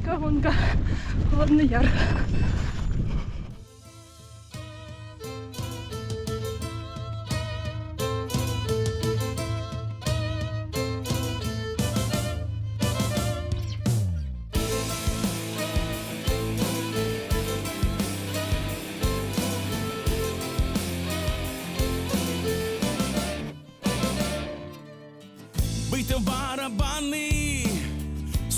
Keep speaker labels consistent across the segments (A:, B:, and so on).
A: Велика гонка. Холодний яр.
B: Бийте в барабани,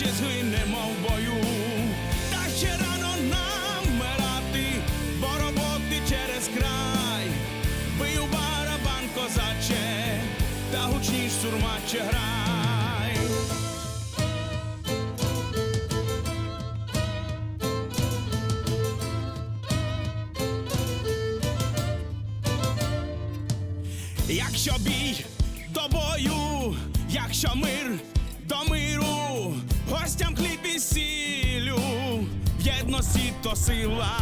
B: Краще згинемо в бою. Та ще рано нам вмирати, бо роботи через край. Бий у барабан козаче, та гучніш сурмаче грай. Якщо бій до бою, якщо мир до миру, гостям хліб і сілю, єдності то сила,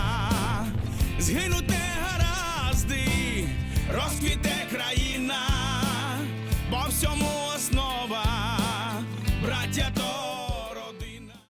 B: згинуть не гаразди, розквіте